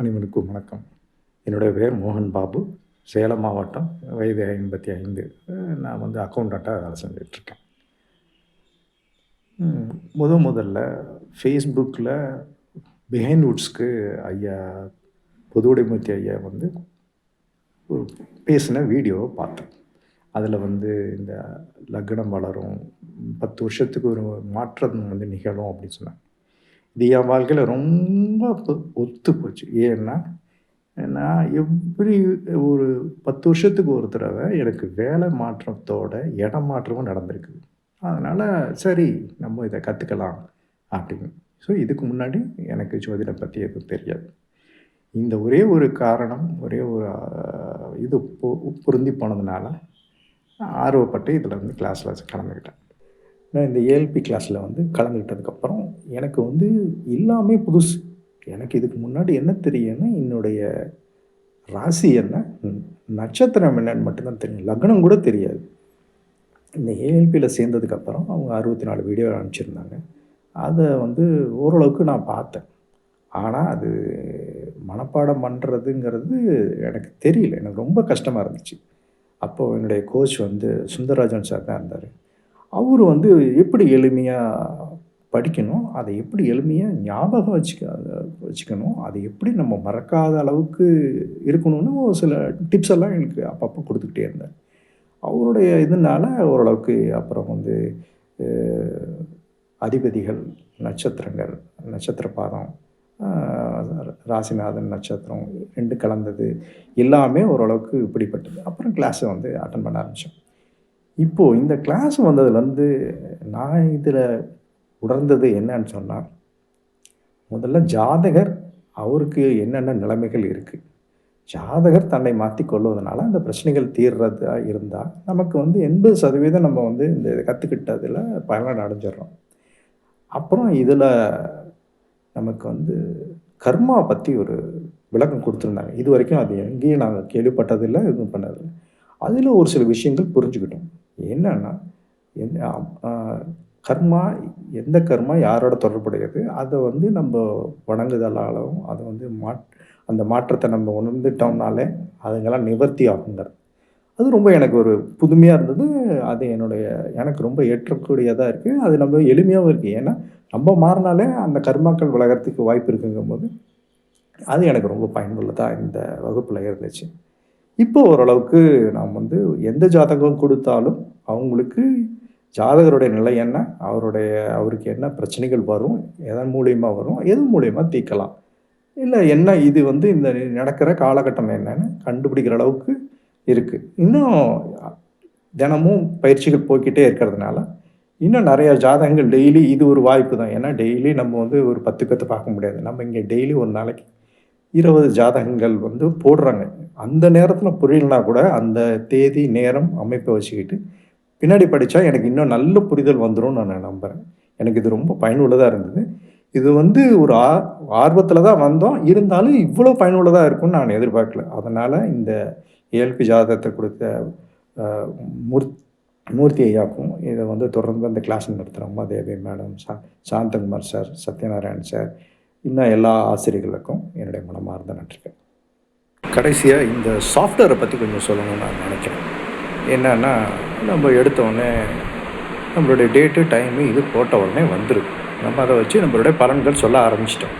அனைவருக்கும் வணக்கம். என்னுடைய பேர் மோகன் பாபு. சேலம் மாவட்டம் வயது ஐம்பத்தி ஐந்து. நான் வந்து அக்கௌண்டண்ட்டாக வேலை செஞ்சிட்ருக்கேன். முத முதல்ல ஃபேஸ்புக்கில் பிஹைண்ட் வுட்ஸ்க்கு ஐயா பொதுவுடைமூர்த்தி ஐயா வந்து ஒரு பேசின வீடியோவை பார்த்தேன். அதில் வந்து இந்த லக்னம் வளரும் பத்து வருஷத்துக்கு ஒரு மாற்றம் வந்து நிகழும் அப்படின்னு சொன்னாங்க. இது என் வாழ்க்கையில் ரொம்ப ஒத்து போச்சு. ஏன்னா நான் எப்படி ஒரு பத்து வருஷத்துக்கு ஒரு தடவை எனக்கு வேலை மாற்றத்தோட இடம் மாற்றமும் நடந்திருக்குது அதனால் சரி நம்ம இதை கற்றுக்கலாம் அப்படின்னு. ஸோ இதுக்கு முன்னாடி எனக்கு ஜோதிடம் பற்றி எதுவும் தெரியாது. இந்த ஒரே ஒரு காரணம் ஒரே ஒரு இது பொ- பொருந்தி போனதுனால நான் ஆர்வப்பட்டு இதில் வந்து கிளாஸில் கலந்துக்கிட்டேன். நான் இந்த ஏஎல்பி கிளாஸில் வந்து கலந்துக்கிட்டதுக்கப்புறம் எனக்கு வந்து எல்லாமே புதுசு. எனக்கு இதுக்கு முன்னாடி என்ன தெரியும்னா என்னுடைய ராசி என்ன? நட்சத்திரம் என்னன்னு மட்டும்தான் தெரியும். லக்னம் கூட தெரியாது. இந்த ஏஎல்பியில் சேர்ந்ததுக்கப்புறம் அவங்க அறுபத்தி நாலு வீடியோ அனுப்பிச்சிருந்தாங்க. அதை வந்து ஓரளவுக்கு நான் பார்த்தேன். ஆனால் அது மனப்பாடம் பண்ணுறதுங்கிறது எனக்கு தெரியல. எனக்கு ரொம்ப கஷ்டமாக இருந்துச்சு. அப்போது என்னுடைய கோச் வந்து சுந்தரராஜன் சார் தான் இருந்தார். அவர் வந்து எப்படி எளிமையாக படிக்கணும் அதை எப்படி எளிமையாக ஞாபகம் வச்சுக்க வச்சுக்கணும் அதை எப்படி நம்ம மறக்காத அளவுக்கு இருக்கணும்னு ஒரு சில டிப்ஸ் எல்லாம் எனக்கு அப்பப்போ கொடுத்துக்கிட்டே இருந்தார். அவருடைய இதனால் ஓரளவுக்கு அப்புறம் வந்து அதிபதிகள் நட்சத்திரங்கள் நட்சத்திர பாதம் ராசிநாதன் நட்சத்திரம் ரெண்டு கலந்தது எல்லாமே ஓரளவுக்கு பிடிப்பட்டது அப்புறம் கிளாஸை வந்து அட்டன் பண்ண ஆரம்பித்தோம் இப்போது இந்த கிளாஸ் வந்ததுலேருந்து நான் இதில் உணர்ந்தது என்னன்னு சொன்னால் முதல்ல ஜாதகர் அவருக்கு என்னென்ன நிலைமைகள் இருக்குது ஜாதகர் தன்னை மாற்றி கொள்வதனால அந்த பிரச்சனைகள் தீர்றதா இருந்தால் நமக்கு வந்து எண்பது சதவீதம் நம்ம வந்து இந்த கற்றுக்கிட்டதில் பயன் அடைஞ்சிடறோம். அப்புறம் இதில் நமக்கு வந்து கர்மா பற்றி ஒரு விளக்கம் கொடுத்துருந்தாங்க. இது வரைக்கும் அது எங்கேயும் நாங்கள் கேள்விப்பட்டதில்லை எதுவும் பண்ணதில்லை. அதில் ஒரு சில விஷயங்கள் புரிஞ்சுக்கிட்டோம். என்னன்னா என்ன கர்மா எந்த கர்மா யாரோட தொடர்புடையது? அதை வந்து நம்ம வணங்குதலாலும் அதை வந்து மாட் அந்த மாற்றத்தை நம்ம உணர்ந்துட்டோம்னாலே அதுங்கெல்லாம் நிவர்த்தி ஆகுங்கிறது. அது ரொம்ப எனக்கு ஒரு புதுமையாக இருந்தது. அது என்னுடைய எனக்கு ரொம்ப ஏற்றக்கூடியதாக இருக்குது அது நம்ம எளிமையாகவும் இருக்குது ஏன்னா நம்ம மாறினாலே அந்த கர்மாக்கள் விலகிறதுக்கு வாய்ப்பு இருக்குங்கும் போது அது எனக்கு ரொம்ப பயனுள்ளதாக இந்த வகுப்பில் இருந்துச்சு. இப்போ ஓரளவுக்கு நாம் வந்து எந்த ஜாதகம் கொடுத்தாலும் அவங்களுக்கு ஜாதகருடைய நிலை என்ன அவருடைய அவருக்கு என்ன பிரச்சனைகள் வரும் எதன் மூலியமா வரும் எது மூலியமா தீர்க்கலாம் இல்லை என்ன இது வந்து இந்த நடக்கிற காலகட்டம் என்னன்னு கண்டுபிடிக்கிற அளவுக்கு இருக்குது இன்னும் தினமும் பயிற்சிகள் போய்க்கிட்டே இருக்கிறதுனால இன்னும் நிறையா ஜாதகங்கள் டெய்லி இது ஒரு வாய்ப்பு தான். ஏன்னா டெய்லி நம்ம வந்து ஒரு பத்து பேர்த்த பார்க்க முடியாது. நம்ம இங்கே டெய்லி ஒரு நாளைக்கு இருபது ஜாதகங்கள் வந்து போடுறாங்க. அந்த நேரத்தில் புரியலனா கூட அந்த தேதி நேரம் அமைப்பை வச்சுக்கிட்டு பின்னாடி படித்தா எனக்கு இன்னும் நல்ல புரிதல் வந்துடும் நான் நம்புகிறேன் எனக்கு இது ரொம்ப பயனுள்ளதாக இருந்தது. இது வந்து ஒரு ஆ ஆர்வத்தில் தான் வந்தோம். இருந்தாலும் இவ்வளோ பயனுள்ளதாக இருக்கும்னு நான் எதிர்பார்க்கல. அதனால் இந்த ஏஎல்பி ஜாதகத்தை கொடுத்த அஹ், மூர்த்தி ஐயாக்கும் இதை வந்து தொடர்ந்து அந்த கிளாஸ் நடத்துகிற தேவி மேடம் சா சாந்தகுமார் சார் சத்யநாராயண் சார் இன்னும் எல்லா ஆசிரியர்களுக்கும் என்னுடைய மனமார்ந்த நன்றிகள். கடைசியாக இந்த சாஃப்ட்வேரை பற்றி கொஞ்சம் சொல்லணும்னு நான் நினைக்கிறேன். என்னன்னா நம்ம எடுத்தோடனே நம்மளுடைய டேட்டு டைமு இது போட்ட உடனே வந்துடும் நம்ம அதை வச்சு நம்மளுடைய பலன்கள் சொல்ல ஆரம்பிச்சிட்டோம்.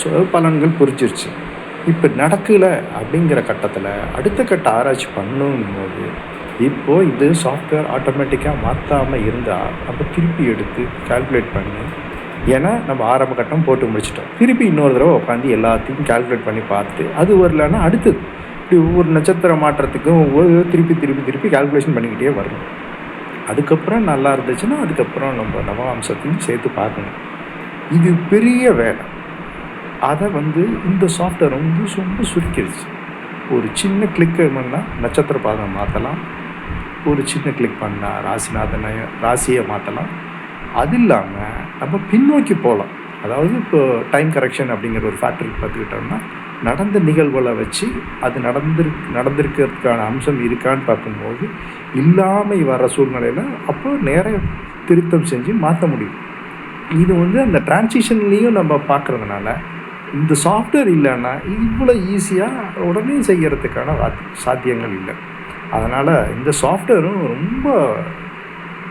ஸோ பலன்கள் புரிஞ்சிருச்சு. இப்போ நடக்கலை அப்படிங்கிற கட்டத்தில் அடுத்த கட்ட ஆராய்ச்சி பண்ணும்போது இப்போது இது சாஃப்ட்வேர் ஆட்டோமேட்டிக்காக மாற்றாமல் இருந்தால் நம்ம திருப்பி எடுத்து கால்குலேட் பண்ணி ஏன்னா நம்ம ஆரம்ப கட்டம் போட்டு முடிச்சிட்டோம். திருப்பி இன்னொரு தடவை உட்காந்து எல்லாத்தையும் கால்குலேட் பண்ணி பார்த்துட்டு அது வரலன்னா அடுத்தது. இப்படி ஒவ்வொரு நட்சத்திர மாற்றத்துக்கும் ஒவ்வொரு திருப்பி திருப்பி திருப்பி கால்குலேஷன் பண்ணிக்கிட்டே வரணும். அதுக்கப்புறம் நல்லா இருந்துச்சுன்னா அதுக்கப்புறம் நம்ம நவாம்சத்தையும் சேர்த்து பார்க்கணும். இது பெரிய வேலை. அதை வந்து இந்த சாஃப்ட்வேர் வந்து ரொம்ப சுருக்கிடுச்சு ஒரு சின்ன கிளிக் பண்ணால் நட்சத்திர பாதம் மாற்றலாம் ஒரு சின்ன கிளிக் பண்ணால் ராசிநாதனை ராசியை மாற்றலாம் அது இல்லாமல் நம்ம பின்னோக்கி போகலாம் அதாவது இப்போ டைம் கரெக்ஷன் அப்படிங்கிற ஒரு ஃபேக்டர் பார்த்துக்கிட்டோம்னா நடந்த நிகழ்வுகளை வச்சு அது நடந்திருக்கு நடந்திருக்கிறதுக்கான அம்சம் இருக்கான்னு பார்க்கும்போது இல்லாமல் வர சூழ்நிலையில் அப்போ நேர திருத்தம் செஞ்சு மாற்ற முடியும். இது வந்து அந்த டிரான்சிஷன்லேயும் நம்ம பார்க்குறதுனால இந்த சாஃப்ட்வேர் இல்லைன்னா இவ்வளோ ஈஸியாக உடனே செய்கிறதுக்கான வாத்தி சாத்தியங்கள் இல்லை. அதனால் இந்த சாஃப்ட்வேரும் ரொம்ப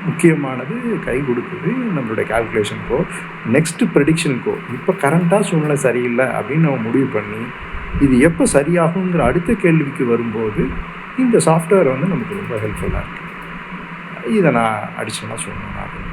முக்கியமானது கை கொடுக்குது நம்மளுடைய கால்குலேஷனுக்கோ நெக்ஸ்ட்டு ப்ரெடிக்ஷனுக்கோ இப்போ கரண்ட்டாக சூழ்நிலை சரியில்லை அப்படின்னு நம்ம முடிவு பண்ணி இது எப்போ சரியாகுங்கிற அடுத்த கேள்விக்கு வரும்போது இந்த சாஃப்ட்வேர் வந்து நமக்கு ரொம்ப ஹெல்ப்ஃபுல்லாக இருக்குது இதை நான் அடிஷனலாக சொல்லணும். நான்